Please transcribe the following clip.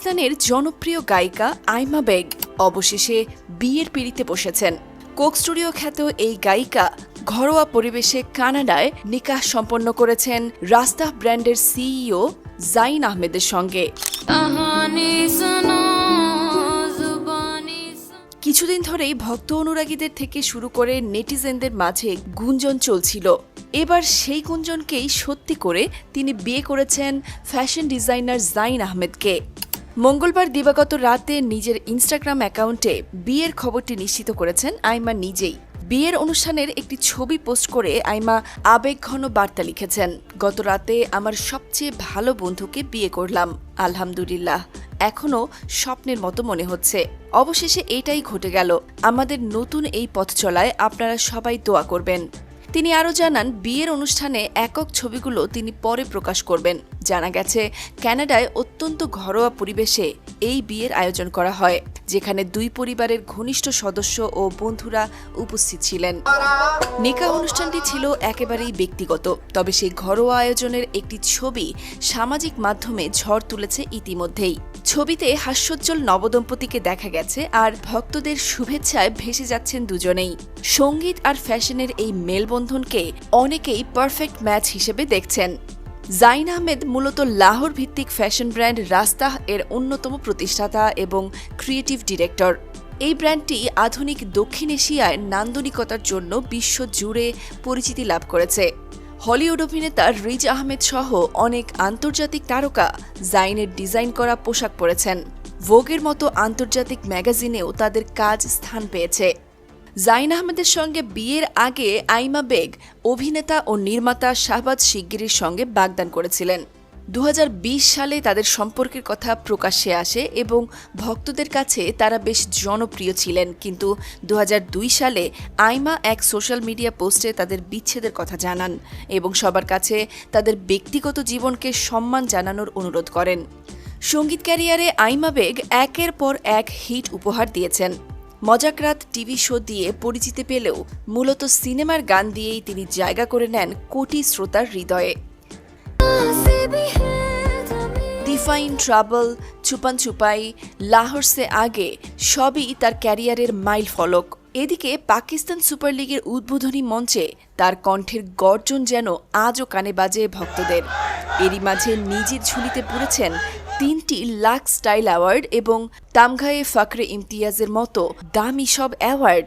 পাকিস্তানের জনপ্রিয় গায়িকা আইমা বেগ অবশেষে বিয়ের পিড়িতে বসেছেন। কোক স্টুডিও খ্যাত এই গায়িকা ঘরোয়া পরিবেশে কানাডায় নিকাহ সম্পন্ন করেছেন রাস্তা ব্র্যান্ডের সিইও জাইন আহমেদের সঙ্গে। কিছুদিন ধরেই ভক্ত অনুরাগীদের থেকে শুরু করে নেটিজেনদের মাঝে গুঞ্জন চলছিল। এবার সেই গুঞ্জনকেই সত্যি করে তিনি বিয়ে করেছেন ফ্যাশন ডিজাইনার জাইন আহমেদকে। মঙ্গলবার দিবাগত রাতে নিজের ইনস্টাগ্রাম অ্যাকাউন্টে বিয়ের খবরটি নিশ্চিত করেছেন আইমা নিজেই। বিয়ের অনুষ্ঠানের একটি ছবি পোস্ট করে আইমা আবেগঘন বার্তা লিখেছেন। গত রাতে আমার সবচেয়ে ভালো বন্ধুকে বিয়ে করলাম, আলহামদুলিল্লাহ। এখনও স্বপ্নের মতো মনে হচ্ছে। অবশেষে এটাই ঘটে গেল। আমাদের নতুন এই পথ চলায় আপনারা সবাই দোয়া করবেন। তিনি আরও জানান, বিয়ের অনুষ্ঠানে একক ছবিগুলো তিনি পরে প্রকাশ করবেন। জানা গেছে ক্যানাডায় অত্যন্ত ঘরোয়া পরিবেশে এই বিয়ের আয়োজন করা হয়। যেখানে দুই পরিবারের ঘনিষ্ঠ সদস্য ও বন্ধুরা উপস্থিত ছিলেন। নিকা অনুষ্ঠানটি ছিল একেবারেই ব্যক্তিগত, তবে সেই ঘরোয়া আয়োজনের একটি ছবি সামাজিক মাধ্যমে ঝড় তুলেছে ইতিমধ্যেই। ছবিতে হাস্যোজ্জ্বল নবদম্পতিকে দেখা গেছে আর ভক্তদের শুভেচ্ছায় ভেসে যাচ্ছেন দুজনেই। সংগীত আর ফ্যাশনের এই মেলবন্ধনকে অনেকেই পারফেক্ট ম্যাচ হিসেবে দেখছেন। জাইন আহমেদ মূলত লাহোর ভিত্তিক ফ্যাশন ব্র্যান্ড রাস্তাহ এর অন্যতম প্রতিষ্ঠাতা এবং ক্রিয়েটিভ ডিরেক্টর। এই ব্র্যান্ডটি আধুনিক দক্ষিণ এশিয়ায় নান্দনিকতার জন্য বিশ্ব জুড়ে পরিচিতি লাভ করেছে। হলিউড অভিনেতা রিজ আহমেদ সহ অনেক আন্তর্জাতিক তারকা জাইনের ডিজাইন করা পোশাক পরেছেন। ভোগের মতো আন্তর্জাতিক ম্যাগাজিনেও তাদের কাজ স্থান পেয়েছে। জাইন আহমেদের সঙ্গে বিয়ের আগে আইমা বেগ, অভিনেতা ও নির্মাতা শাহবাজ শিগগিরির সঙ্গে বাগদান করেছিলেন। দু হাজার বিশ সালে তাদের সম্পর্কের কথা প্রকাশ্যে আসে এবং ভক্তদের কাছে তারা বেশ জনপ্রিয় ছিলেন। কিন্তু দু হাজার দুই সালে আইমা এক সোশ্যাল মিডিয়া পোস্টে তাদের বিচ্ছেদের কথা জানান এবং সবার কাছে তাদের ব্যক্তিগত জীবনকে সম্মান জানানোর অনুরোধ করেন। সংগীত ক্যারিয়ারে আইমা বেগ একের পর এক হিট উপহার দিয়েছেন। মজাকরাত টিভি শো দিয়ে পরিচিতি পেলেও মূলত সিনেমার গান দিয়েই তিনি জায়গা করে নেন কোটি শ্রোতার হৃদয়ে। ডিফাইন ট্রাবল, ছুপান ছুপাই লাহোর সে আগে সবই তার ক্যারিয়ারের মাইল ফলক। এদিকে পাকিস্তান সুপার লিগের উদ্বোধনী মঞ্চে তার কণ্ঠের গর্জন যেন আজও কানে বাজে ভক্তদের। এরই মাঝে নিজের ঝুলিতে পড়েছেন তিনটি লাক্স স্টাইল অ্যাওয়ার্ড এবং তামঘায়ে ফাকরে ইমতিয়াজের মতো দামি সব অ্যাওয়ার্ড